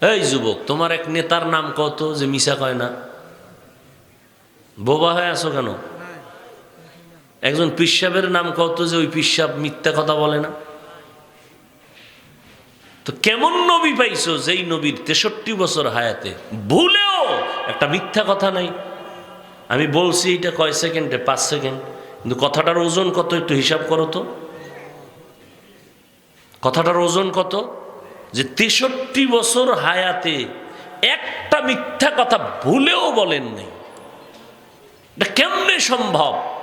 এই যুবক, তোমার এক নেতার নাম কত যে মিশা কয় না? বোবা হয়ে আছো কেন? একজন পিসাবের নাম কত যে ওই পিসাব মিথ্যা কথা বলে না? তো কেমন নবী পাইছো যেই নবীর তেষট্টি বছর হায়াতে? ভুলেও একটা মিথ্যা কথা নাই। আমি বলছি এটা কয় সেকেন্ডে? পাঁচ সেকেন্ড। কিন্তু কথাটার ওজন কত একটু হিসাব করো তো। কথাটার ওজন কত? যে তেষট্টি বছর হায়াতে একটা মিথ্যা কথা ভুলেও বলেন নাই। কেমনে সম্ভব?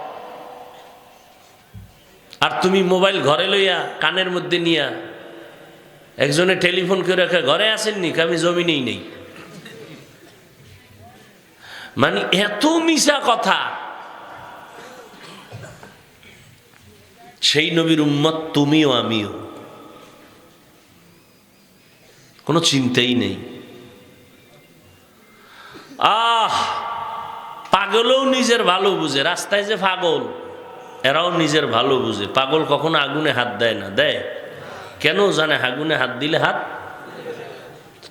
আর তুমি মোবাইল ঘরে লইয়া, কানের মধ্যে নিয়া, একজনে টেলিফোন করে রাখে ঘরে আসেননি আমি জমিনেই নেই। মানে এত মিশা কথা। সেই নবীর উম্মত তুমিও আমিও। কোনো চিন্তাই নেই। আহ, পাগলও নিজের ভালো বুঝে, রাস্তায় যে পাগল, এরাও নিজের ভালো বুঝে। পাগল কখনো আগুনে হাত দেয় না। দেয় কেন জানে আগুনে হাত দিলে হাত?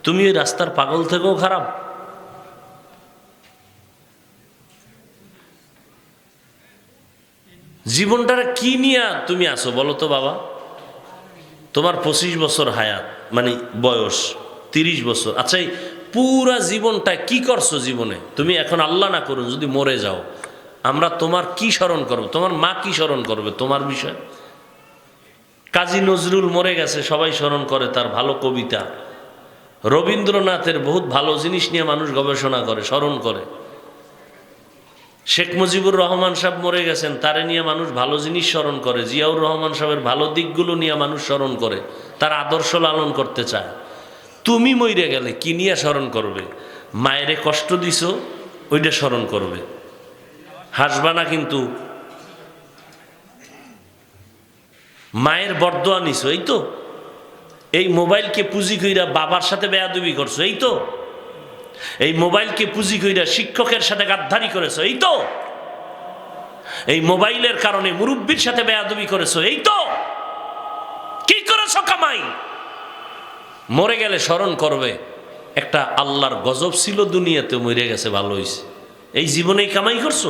তুমি ওই রাস্তার পাগল থেকেও খারাপ। জীবনটার কি নিয়ে তুমি আসো বলো তো বাবা? তোমার পঁচিশ বছর হায়াত মানে বয়স, তিরিশ বছর। আচ্ছা এই পুরা জীবনটা কি করছ জীবনে? তুমি এখন আল্লাহ না করুন, যদি মরে যাও, আমরা তোমার কি স্মরণ করব? তোমার মা কি স্মরণ করবে তোমার বিষয়? কাজী নজরুল মরে গেছে, সবাই স্মরণ করে তার ভালো কবিতা। রবীন্দ্রনাথের বহুত ভালো জিনিস নিয়ে মানুষ গবেষণা করে, স্মরণ করে। শেখ মুজিবুর রহমান সাহেব মরে গেছেন, তারে নিয়ে মানুষ ভালো জিনিস স্মরণ করে, জিয়াউর রহমান সাহেবের ভালো দিকগুলো নিয়ে মানুষ স্মরণ করে, তার আদর্শ লালন করতে চায়। তুমি মইরে গেলে কি নিয়ে স্মরণ করবে? মায়েরে কষ্ট দিছ, ওইটা স্মরণ করবে। হাসবা না কিন্তু। মায়ের বরদোয়া নিছ, এই তো? এই মোবাইলকে পুঁজি কইরা বাবার সাথে বেয়াদুবি করছ, এই তো? এই মোবাইলকে পুঁজি কইরা শিক্ষকের সাথে গাদ্দারি করেছ, এই তো? এই মোবাইলের কারণে মুরব্বীর সাথে বেয়াদবি করেছ, এই তো? কি করেছ কামাই? মরে গেলে স্মরণ করবে, একটা আল্লাহর গজব ছিল দুনিয়াতে মরে গেছে, ভালো হয়েছে এই জীবনেই কামাই করছ?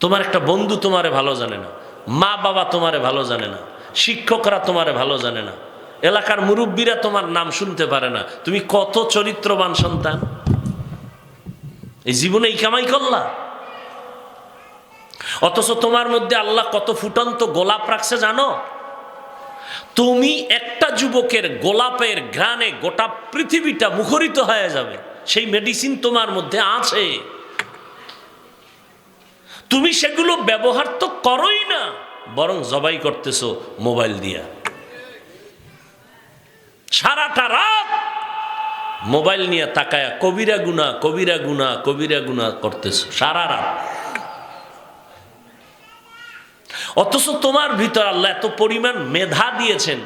তোমার একটা বন্ধু তোমারে ভালো জানে না মা বাবা তোমারে ভালো জানে না, শিক্ষকরা তোমারে ভালো জানে না। এলাকার মুরব্বীরা তোমার নাম শুনতে পারে না। তুমি কত চরিত্রবান সন্তান? এই জীবনে এই কামাই করলা। অথচ তোমার মধ্যে আল্লাহ কত ফুটন্ত গোলাপ রাখছে জানো? তুমি একটা যুবকের গোলাপের ঘ্রাণে গোটা পৃথিবীটা মুখরিত হয়ে যাবে। সেই মেডিসিন তোমার মধ্যে আছে। তুমি সেগুলো ব্যবহার তো করোই না, বরং জবাই করতেছো মোবাইল দিয়া। সারাটা রাত মোবাইল নিয়ে তাকায়া কবিরা গুনা কবিরা গুনা কবিরা গুনা করতেছো, সারা রাত। অথচ তোমার ভিতর আল্লাহ এত পরিমাণ মেধা দিয়েছেন।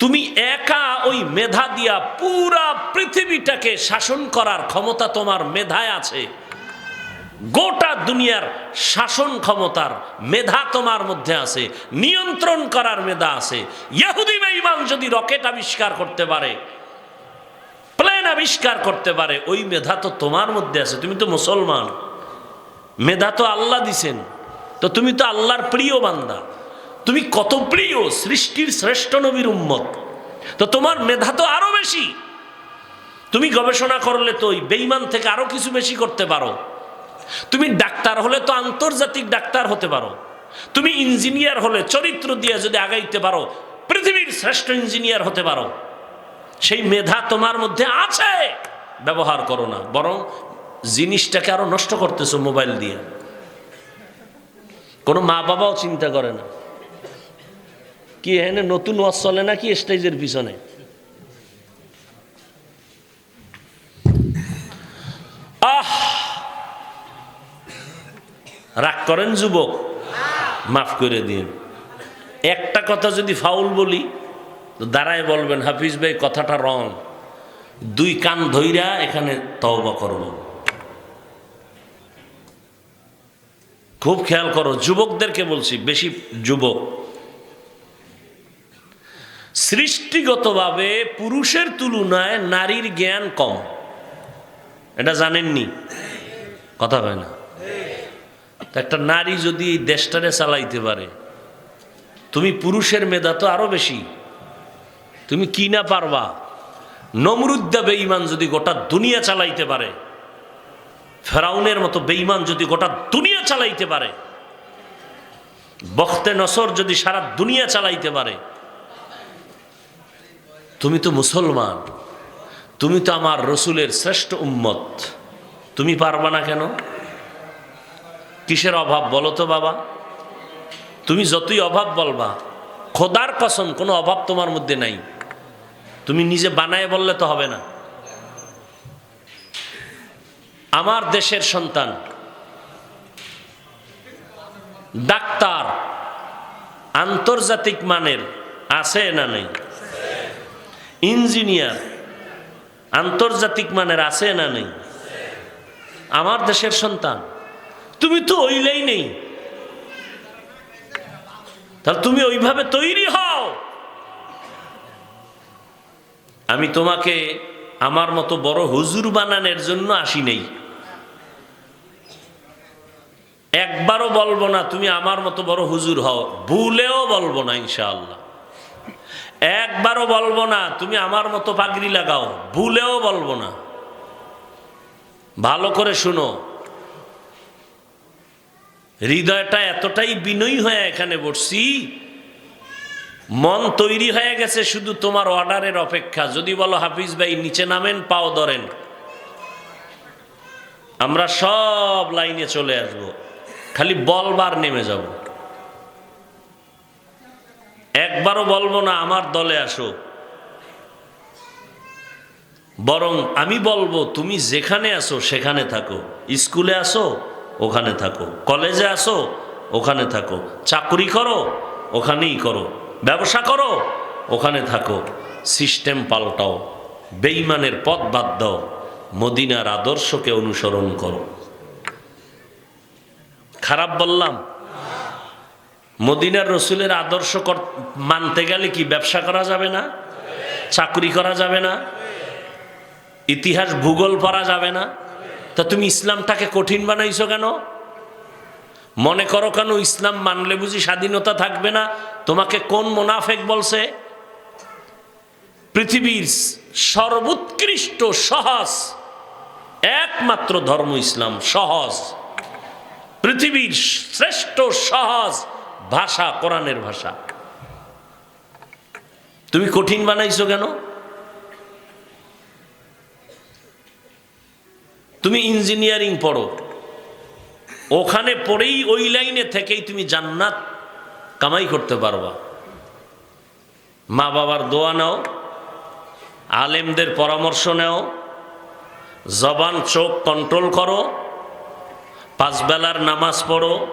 তুমি একা ওই মেধা দিয়া পুরা পৃথিবীটাকে শাসন করার ক্ষমতা তোমার মেধায় আছে। গোটা দুনিয়ার শাসন ক্ষমতার মেধা তোমার মধ্যে আছে, নিয়ন্ত্রণ করার মেধা আছে। ইহুদি বেঈমান যদি রকেট আবিষ্কার করতে পারে, প্লেন আবিষ্কার করতে পারে, ওই মেধা তো তোমার মধ্যে আছে। তুমি তো মুসলমান, মেধা তো আল্লাহ দিছেন। তো তুমি তো আল্লাহর প্রিয় বান্দা। তুমি কত প্রিয় সৃষ্টির শ্রেষ্ঠ নবীর উম্মত। তো তোমার মেধা তো আরও বেশি। তুমি গবেষণা করলে তো বেইমান থেকে আরও কিছু বেশি করতে পারো। তুমি ডাক্তার হলে তো আন্তর্জাতিক ডাক্তার হতে পারো। তুমি ইঞ্জিনিয়ার হলে চরিত্র দিয়ে যদি আগাইতে পারো, পৃথিবীর শ্রেষ্ঠ ইঞ্জিনিয়ার হতে পারো। সেই মেধা তোমার মধ্যে আছে। ব্যবহার করো না, বরং জিনিসটাকে আরও নষ্ট করতেছো মোবাইল দিয়ে। কোনো মা বাবাও চিন্তা করে না। কি এখানে নতুন ওয়াজ চলে নাকি স্টেজের পিছনে? আহ! রাগ করেন যুবক? মাফ করে দিন। একটা কথা যদি ফাউল বলি, তো দাঁড়ায় বলবেন, হাফিজ ভাই, কথাটা রং। দুই কান ধইরা এখানে তওবা করব। খুব খেয়াল করো, যুবকদেরকে বলছি, বেশি যুবক। সৃষ্টিগতভাবে পুরুষের তুলনায় নারীর জ্ঞান কম। এটা জানেননি? কথা হয় না। একটা নারী যদি এই দেশটারে চালাইতে পারে, তুমি পুরুষের মেধা তো আরও বেশি। তুমি কি না পারবা? নমরুদ্দা বেঈমান যদি গোটা দুনিয়া চালাইতে পারে, ফেরাউনের মতো বেঈমান যদি গোটা দুনিয়া চালাইতে পারে, বখতে নসর যদি সারা দুনিয়া চালাইতে পারে, তুমি তো মুসলমান, তুমি তো আমার রসুলের শ্রেষ্ঠ উম্মত। তুমি পারবা না কেন? কিসের অভাব বলো তো বাবা? তুমি যতই অভাব বলবা, খোদার কসম কোনো অভাব তোমার মধ্যে নাই। তুমি নিজে বানায় বললে তো হবে না। আমার দেশের সন্তান, ডাক্তার, আন্তর্জাতিক মানের, আছে না নেই? ইঞ্জিনিয়ার, আন্তর্জাতিক মানের, আছে না নেই? আমার দেশের সন্তান তুমি তো ওইলেই নেই। তাহলে তুমি ওইভাবে তৈরি হও। আমি তোমাকে আমার মতো বড় হুজুর বানানোর জন্য আসি নেই। একবারও বলব না, তুমি আমার মতো বড় হুজুর হও। ভুলেও বলব না, ইনশাআল্লাহ। একবারও বলব না, তুমি আমার মতো পাগড়ি লাগাও। ভুলেও বলব না। ভালো করে শুনো হৃদয়টা এতটাই বিনয়ী হয়ে এখানে বসছি, মন তৈরি হয়ে গেছে শুধু তোমার অর্ডারের অপেক্ষা। যদি বলো, হাফিজ ভাই, নিচে নামেন, পাও ধরেন। আমরা সব লাইনে চলে আসব। খালি বলবার নেমে যাব। একবারও বলব না, আমার দলে আসো। বরং আমি বলব, তুমি যেখানে আসো, সেখানে থাকো। স্কুলে আসো ওখানে থাকো। কলেজে আসো, ওখানে থাকো। চাকরি করো, ওখানেই করো। ব্যবসা করো, ওখানে থাকো। সিস্টেম পাল্টাও। বেইমানের পথ বাদ দাও। মদিনার আদর্শকে অনুসরণ করো। খারাপ বললাম? মদিনার রসুলের আদর্শ মানতে গেলে কি ব্যবসা করা যাবে না? চাকরি করা যাবে না? ইতিহাস ভূগোল পড়া যাবে না? তা তুমি ইসলামটাকে কঠিন বানাইছো কেন? মনে করো কেন ইসলাম মানলে বুঝি স্বাধীনতা থাকবে না? তোমাকে কোন মোনাফেক বলছে? পৃথিবীর সর্বোৎকৃষ্ট, সহজ, একমাত্র ধর্ম ইসলাম, সহজ। পৃথিবীর শ্রেষ্ঠ, সহজ ভাষা, কোরআনের ভাষা। তুমি কঠিন বানাইছো কেন? তুমি ইঞ্জিনিয়ারিং পড়ো। ওখানে পড়েই ওই লাইনে থেকেই তুমি জান্নাত কামাই করতে পারবা। মা বাবার দোয়া নাও, আলেমদের পরামর্শ নেও, জবান, চোখ কন্ট্রোল করো পাঁচবেলার নামাজ পড়ো।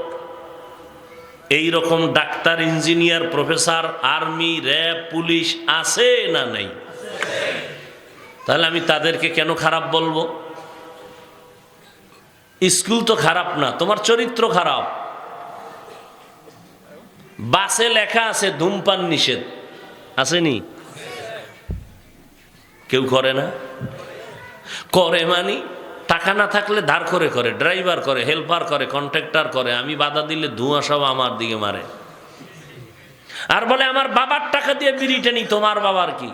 এই রকম doctor, engineer, professor, army, RAB, police আছে না নেই? তাহলে আমি তাদেরকে কেন খারাপ বলব? স্কুল তো খারাপ না, তোমার চরিত্র খারাপ। বাসে লেখা আছে, ধূমপান নিষেধ। আসেনি? কেউ করে না? করে মানি? টাকা না থাকলে ধার করে করে, ড্রাইভার করে, হেল্পার করে, কন্ট্রাক্টর করে, আমি বাধা দিলে ধোঁয়া সব আমার দিকে মারে। আর বলে, আমার বাবার টাকা দিয়ে বিড়িটা নি তোমার বাবার কি?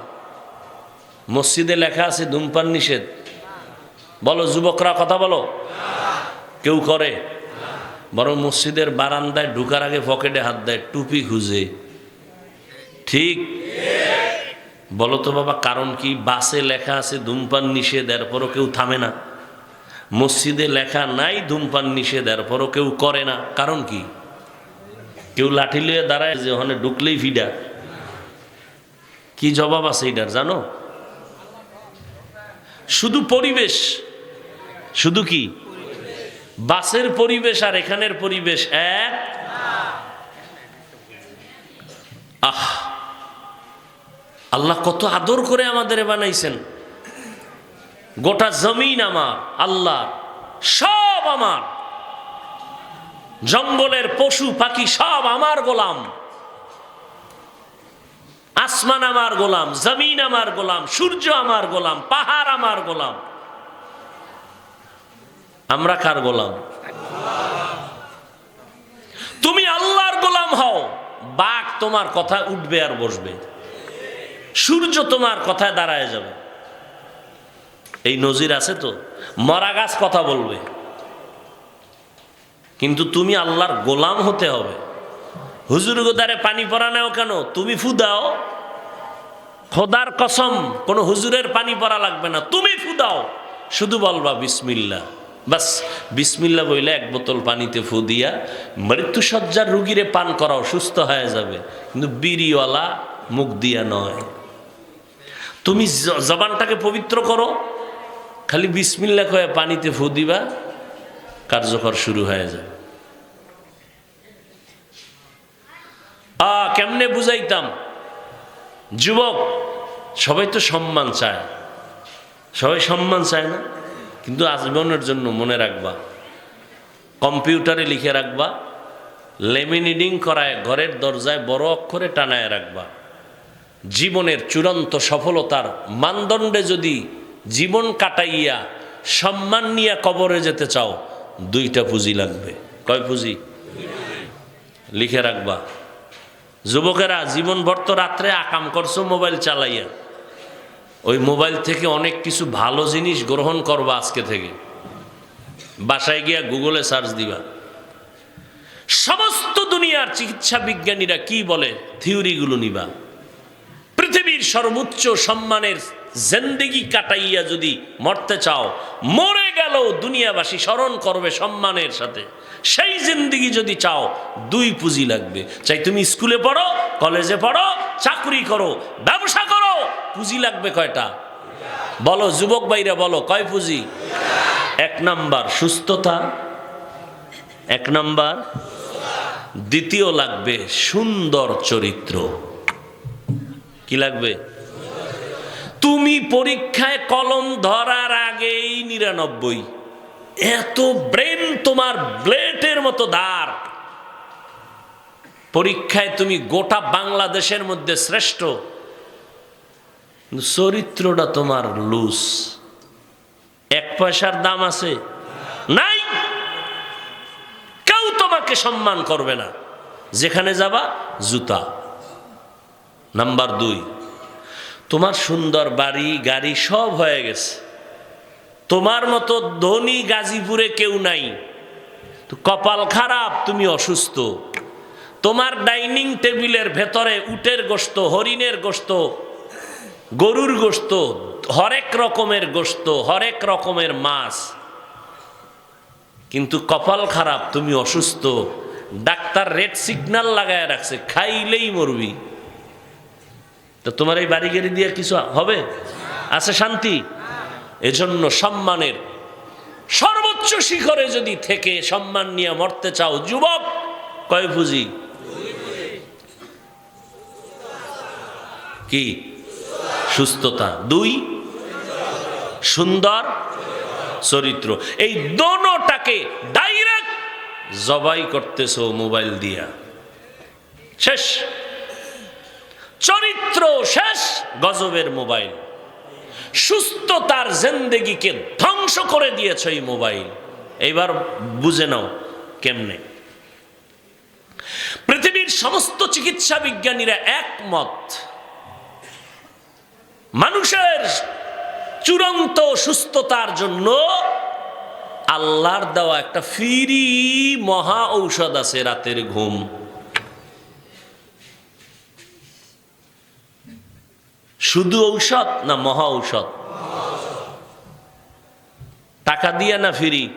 মসজিদে লেখা আছে, ধূমপান নিষেধ। বলো, যুবকরা কথা বলো। কেউ করে। বরং মসজিদের বারান্দায় ঢুকার আগে পকেটে হাত দেয়, টুপি খুঁজে। ঠিক? বলো তো বাবা, কারণ কি? বাসে লেখা আছে, ধূমপান নিষেধ, এরপরও কেউ থামে না। মসজিদে লেখা নাই, ধূমপান নিষেধ, এরপরও কেউ করে না। কারণ কি? কেউ লাঠি লিয়ে দাঁড়ায়, যে ওখানে ঢুকলেই ফিডা কি জবাব আছে এটার, জানো? শুধু পরিবেশ। শুধু কি? বাসের পরিবেশ আর এখানের পরিবেশ এক? আহ! আল্লাহ কত আদর করে আমাদের বানাইছেন। গোটা জমিন আমার, আল্লাহ, সব আমার। জঙ্গলের পশু, পাখি, সব আমার গোলাম। আসমান আমার গোলাম, জমিন আমার গোলাম, সূর্য আমার গোলাম, পাহাড় আমার গোলাম। আমরা কার গোলাম? তুমি আল্লাহর গোলাম হও। বাঘ তোমার কথা উঠবে আর বসবে। সূর্য তোমার কথায় দাঁড়ায় যাবে। এই নজির আছে তো? মরা গাছ কথা বলবে। কিন্তু তুমি আল্লাহর গোলাম হতে হবে। হুজুর গোদারে পানি পরা নাও কেন? তুমি ফুদাও খোদার কসম, কোনো হুজুরের পানি পরা লাগবে না। তুমি ফুদাও শুধু বলবা বিসমিল্লা বাস, বিসমিল্লা বইলে এক বোতল পানিতে ফু দিয়া মৃত্যুসজ্জার রুগীরে পান করাও সুস্থ হয়ে যাবে। কিন্তু বিড়িওয়ালা মুখ দিয়া নয়। তুমি জবানটাকে পবিত্র করো, খালি বিসমিল্লা কয়ে পানিতে ফু দিবা, কার্যকর শুরু হয়ে যায় আ, কেমনে বুঝাইতাম? যুবক, সবাই তো সম্মান চায়। সবাই সম্মান চায় না? কিন্তু আজীবনের জন্য মনে রাখবা, কম্পিউটারে লিখে রাখবা লেমিনিডিং করায় ঘরের দরজায় বড় অক্ষরে টানায় রাখবা। জীবনের চূড়ান্ত সফলতার মানদণ্ডে যদি জীবন কাটাইয়া সম্মান নিয়ে কবরে যেতে চাও, দুইটা পুঁজি লাগবে। কয় পুঁজি? লিখে রাখবা। যুবকেরা, জীবনভর তো রাত্রে আকাম করছ, মোবাইল চালাইয়া। ওই মোবাইল থেকে অনেক কিছু ভালো জিনিস গ্রহণ করবা আজকে থেকে। বাসায় গিয়া গুগলে সার্চ দিবা। সমস্ত দুনিয়ার চিকিৎসা বিজ্ঞানীরা কি বলে? থিওরিগুলো নিবা। পৃথিবীর সর্বোচ্চ সম্মানের জেন্দেগি কাটাইয়া যদি মরতে চাও, মরে গেল দুনিয়াবাসী স্মরণ করবে সম্মানের সাথে। সেই জিন্দিগি যদি চাও, দুই পুঁজি লাগবে। চাই তুমি স্কুলে পড়ো, কলেজে পড়ো, চাকরি করো, ব্যবসা করো পুঁজি লাগবে কয়টা? বলো, যুবক ভাইরা বলো, কয় পুঁজি? এক নাম্বার সুস্থতা, এক নাম্বার দ্বিতীয় লাগবে সুন্দর চরিত্র। কি লাগবে? তুমি পরীক্ষায় কলম ধরার আগেই নিরানব্বই। এত ব্রেন তোমার ব্লেটের মতো দাঁড়। পরীক্ষায় তুমি গোটা বাংলাদেশের মধ্যে শ্রেষ্ঠ। কিন্তু চরিত্রটা তোমার লুস এক পয়সার দাম আছে? নাই। কেউ তোমাকে সম্মান করবে না। যেখানে যাবা, জুতা। নাম্বার দুই, তোমার সুন্দর বাড়ি, গাড়ি সব হয়ে গেছে। তোমার মতো ধনী গাজীপুরে কেউ নাই। কপাল খারাপ, তুমি অসুস্থ। তোমার ডাইনিং টেবিলের ভেতরে উটের গোস্ত হরিণের গোস্ত গরুর গোস্ত, হরেক রকমের গোস্ত, হরেক রকমের মাছ। কিন্তু কপাল খারাপ, তুমি অসুস্থ। ডাক্তার রেড সিগন্যাল লাগায় রাখছে, খাইলেই মরবি। তো তোমার এই বাড়ি গাড়ি দিয়ে কিছু হবে? আছে শান্তি? এজন্য সম্মানের সর্বোচ্চ শিখরে যদি থেকে সম্মান নিয়ে মরতে চাও, যুবক, কয় পুঁজি কি? সুস্থতা। দুই, সুন্দর চরিত্র। এই দোনোটাকে ডাইরেক্ট জবাই করতেছো মোবাইল দিয়া। শেষ। চরিত্র শেষ, গজবের মোবাইল। সুস্থতার জিন্দেগিকে ধ্বংস করে দিয়েছ এই মোবাইল। এইবার বুঝে নাও কেমনে। পৃথিবীর সমস্ত চিকিৎসা বিজ্ঞানীরা একমত। মানুষের চূড়ান্ত সুস্থতার জন্য আল্লাহর দেওয়া একটা ফিরি মহা ঔষধ আছে রাতের ঘুম। শুধু ঔষধ না মহা ঔষধ? টাকা দিয়া না ফিরি?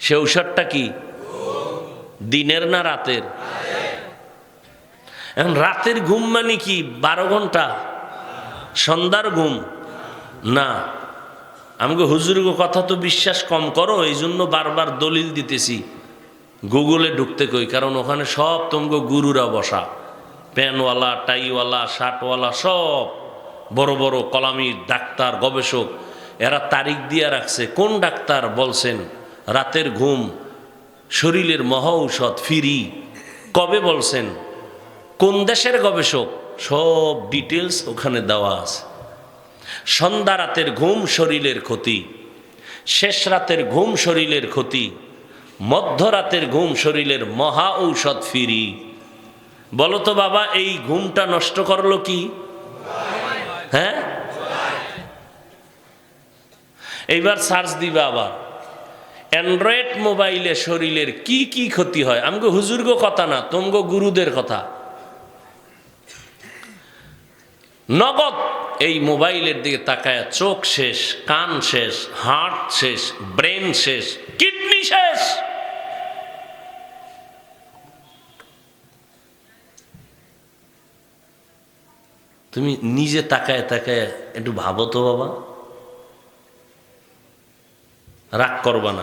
সে ঔষধটা কি? দিনের না রাতের? এখন রাতের ঘুম মানে কি? বারো ঘণ্টা? সন্ধ্যার ঘুম। না, আমাকে হুজুর কথা তো বিশ্বাস কম করো এই জন্য বারবার দলিল দিতেছি। গুগলে ঢুকতে কই, কারণ ওখানে সব তোমাকে গুরুরা বসা। প্যানওয়ালা টাইওয়ালা, শার্টওয়ালা সব বড় বড় কলামি ডাক্তার, গবেষক, এরা তারিখ দিয়ে রাখছে। কোন ডাক্তার বলছেন, রাতের ঘুম, শরীরের মহা ঔষধ ফিরি, কবে বলছেন? কোন দেশের গবেষক? সব ডিটেলস ওখানে দেওয়া আছে। সন্ধ্যা রাতের ঘুম শরীরের ক্ষতি, শেষ রাতের ঘুম শরীরের ক্ষতি মধ্যরাতের ঘুম শরীরের মহা ঔষধ ফিরি। বলো তো বাবা, এই ঘুমটা নষ্ট করল কি? হ্যাঁ? এইবার সার্চ দিবা আবার। অ্যান্ড্রয়েড মোবাইলে শরীরের কি কি ক্ষতি হয়? আমগো হুজুরগো কথা না, তোমগো গুরুদের কথা। নগদ। এই মোবাইলের দিকে তাকায় চোখ শেষ, কান শেষ, হার্ট শেষ, ব্রেন শেষ, কিডনি শেষ। তুমি নিজে তাকায় তাকায় একটু ভাবো তো বাবা। রাগ করবা না।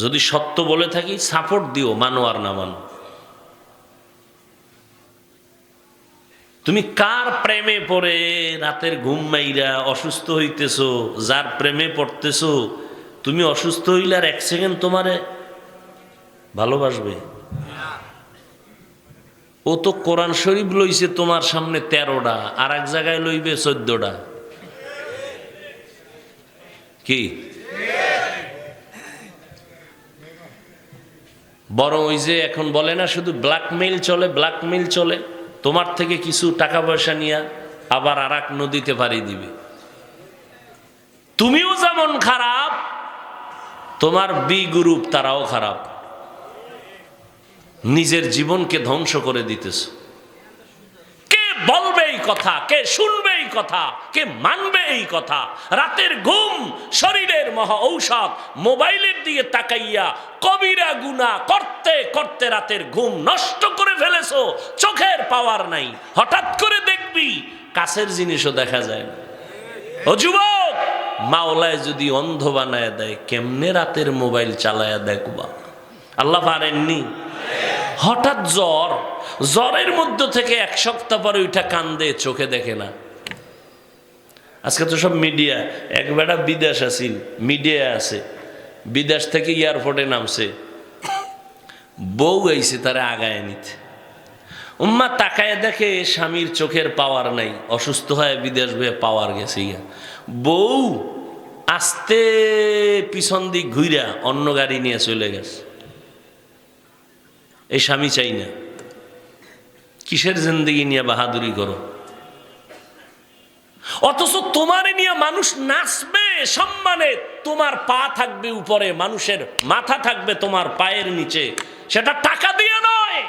যদি সত্য বলে থাকি সাপোর্ট দিও, মানো আর না মানো। তুমি কার প্রেমে পড়ে রাতের ঘুম মাইরা অসুস্থ হইতেছ, যার প্রেমে পড়তেছ, তুমি অসুস্থ হইলে আর এক সেকেন্ড তোমারে ভালোবাসবে? ও তো কোরআন শরীফ লইছে তোমার সামনে তেরোটা, আর এক জায়গায় লইবে চোদ্দটা। কি? বরং ওই যে এখন বলে না, শুধু ব্ল্যাকমেইল চলে ব্ল্যাকমেইল চলে। তোমার থেকে কিছু টাকা পয়সা নিয়ে আবার আর নদীতে পাড়ি দিবে। তুমিও যেমন খারাপ, তোমার বি গ্রুপ তারাও খারাপ। নিজের জীবনকে ধ্বংস করে দিতেছ। বলবে এই কথা, কে শুনবে এই কথা, কে মানবে এই কথা। রাতের ঘুম শরীরের মহা ঔষধ, মোবাইলের দিকে তাকাইয়া কবিরা গুনা করতে করতে রাতের ঘুম নষ্ট করে ফেলেছো, চোখের পাওয়ার নাই। হঠাৎ করে দেখবি কাছের জিনিসও দেখা যায় না। ও যুবক, মাওলায় যদি অন্ধ বানায় দেয়, কেমনে রাতের মোবাইল চালায়া দেখবা? আল্লাহ পারেননি? হঠাৎ জ্বর, জ্বরের মধ্য থেকে এক সপ্তাহ পরে ওইটা কান্দে, চোখে দেখে না। আজকে তো সব মিডিয়া এক বেটা বিদেশ আছিল মিডিয়া আছে। বিদেশ থেকে এয়ারপোর্টে নামছে। বউ আইছে তারা আগায় নিতে। উম্মা তাকায় দেখে স্বামীর চোখের পাওয়ার নাই, অসুস্থ হয়ে বিদেশ হয়ে পাওয়ার গেছে ইয়া বউ আস্তে পিছন দিক ঘুইরা অন্য গাড়ি নিয়ে চলে গেছে। এই স্বামী চাই না। কিসের জিন্দগি নিয়ে বাহাদুরি করো? অথচ তোমার নিয়ে মানুষ নাচবে, সম্মানে। তোমার পা থাকবে উপরে, মানুষের মাথা থাকবে তোমার পায়ের নিচে। সেটা টাকা দিয়ে নয়,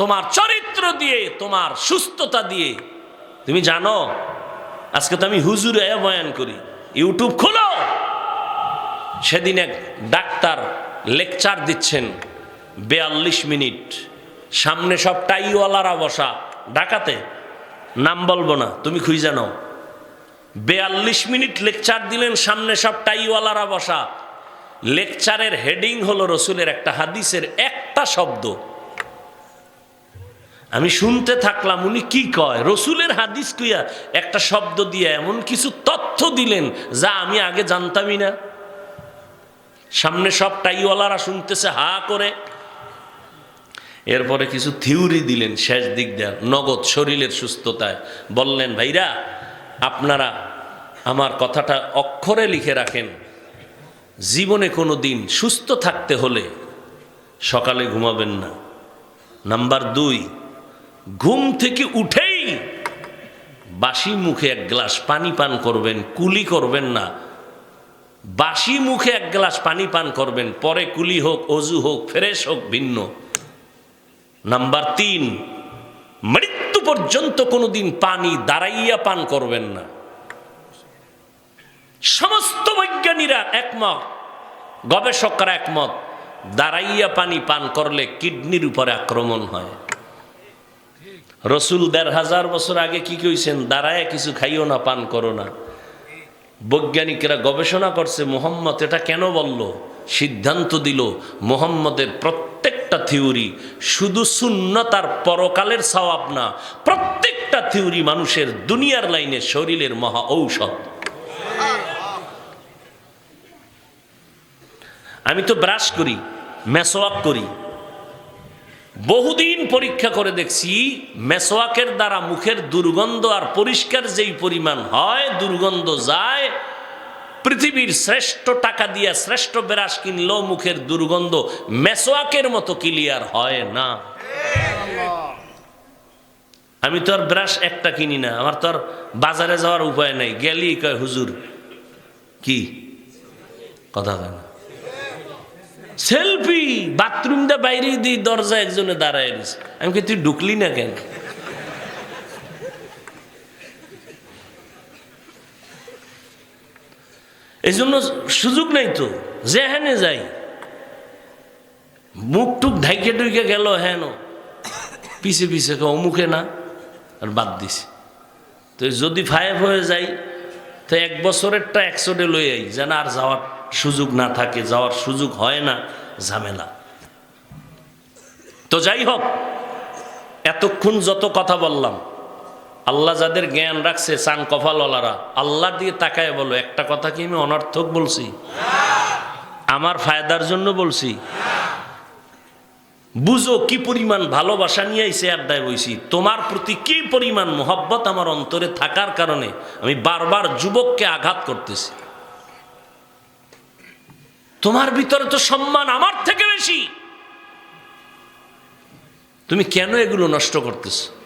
তোমার চরিত্র দিয়ে, তোমার সুস্থতা দিয়ে। তুমি জানো, আজকে তো আমি হুজুরে বয়ান করি, ইউটিউব খোলো। সেদিন এক ডাক্তার লেকচার দিচ্ছেন। বেয়াল্লিশ মিনিট। সামনে সব টাইওয়ালারা বসা। ঢাকাতে নাম বলব না, তুমি খুঁজে নাও। বেয়াল্লিশ মিনিট লেকচার দিলেন, সামনে সব টাইওয়ালারা বসা। লেকচারের হেডিং হলো রসুলের একটা হাদিসের একটা শব্দ। আমি শুনতে থাকলাম, উনি কি কয়? রসুলের হাদিস কুইয়া একটা শব্দ দিয়ে এমন কিছু তথ্য দিলেন যা আমি আগে জানতামই না। সামনে সব টাইওয়ালারা শুনতেছে হা করে। এরপরে কিছু থিওরি দিলেন শেষ দিক দেওয়ার নগদ শরীরের সুস্থতায়। বললেন, ভাইরা, আপনারা আমার কথাটা অক্ষরে লিখে রাখেন। জীবনে কোনো দিন সুস্থ থাকতে হলে সকালে ঘুমাবেন না। নাম্বার দুই, ঘুম থেকে উঠেই বাসি মুখে এক গ্লাস পানি পান করবেন, কুলি করবেন না। বাসি মুখে এক গ্লাস পানি পান করবেন, পরে কুলি হোক, অজু হোক, ফ্রেশ হোক, ভিন্ন। নাম্বার তিন, মৃত্যু পর্যন্ত কোনোদিন পানি দাঁড়াইয়া পান করবেন না। সমস্ত বৈজ্ঞানীরা একমত, গবেষকরা একমত, দাঁড়াইয়া পানি পান করলে কিডনির উপরে আক্রমণ হয়। রসুল দেড় হাজার বছর আগে কি কইছেন, দাঁড়ায় কিছু খাইও না, পান করো না। বৈজ্ঞানিকরা গবেষণা করছে, মোহাম্মদ এটা কেন বলল? সিদ্ধান্ত দিল, মোহাম্মদের প্রত্যেকটা থিওরি শুধু শূন্য তার পরকালের সওয়াব না, প্রত্যেকটা থিওরি মানুষের দুনিয়ার লাইনে শরীরের মহা ঔষধ। আমি তো ব্রাশ করি মেসোয়াক করি। বহুদিন পরীক্ষা করে দেখছি মেসোয়াকের দ্বারা মুখের দুর্গন্ধ আর পরিষ্কার যেই পরিমাণ হয়, দুর্গন্ধ যায় পৃথিবীর শ্রেষ্ঠ টাকা দিয়ে শ্রেষ্ঠ বেরাস কিনলেও মুখের দুর্গন্ধ মেসোয়াকের মতো ক্লিয়ার হয় না। আমি তো আর ব্রাশ একটা কিনি না, আমার তো আর বাজারে যাওয়ার উপায় নাই। গেলি কয়, হুজুর, কি? কথা কয় না। সেলফি, বাথরুম দিয়ে বাইরে দিয়ে দরজা একজনে দাঁড়ায় আমি তুই ঢুকলি না কেন? এই জন্য সুযোগ নাই তো যেখানে যাই। মুখ টুক ঢাইকে টুইকে গেল হেন, পিছে পিছে অমুখে না, আর বাদ দিছি। তো যদি ফাইভ হয়ে যাই, তো এক বছরেরটা একশোটে লই আই, যেন আর যাওয়ার সুযোগ না থাকে, যাওয়ার সুযোগ হয় না, ঝামেলা। তো যাই হোক, এতক্ষণ যত কথা বললাম আল্লাহ যাদের জ্ঞান রাখছে চান কফালওয়ালারা আল্লাহ দিয়ে তাকায় বলো, একটা কথা কি আমি অনর্থক বলছি? আমার ফায়দার জন্য বলছি? বুঝো কি পরিমাণ ভালোবাসা নিয়ে এসে আড্ডায় বইছি। তোমার প্রতি কি পরিমাণ মোহব্বত আমার অন্তরে থাকার কারণে আমি বারবার যুবককে আঘাত করতেছি। তোমার ভিতরে তো সম্মান আমার থেকে বেশি। তুমি কেন এগুলো নষ্ট করতেছো?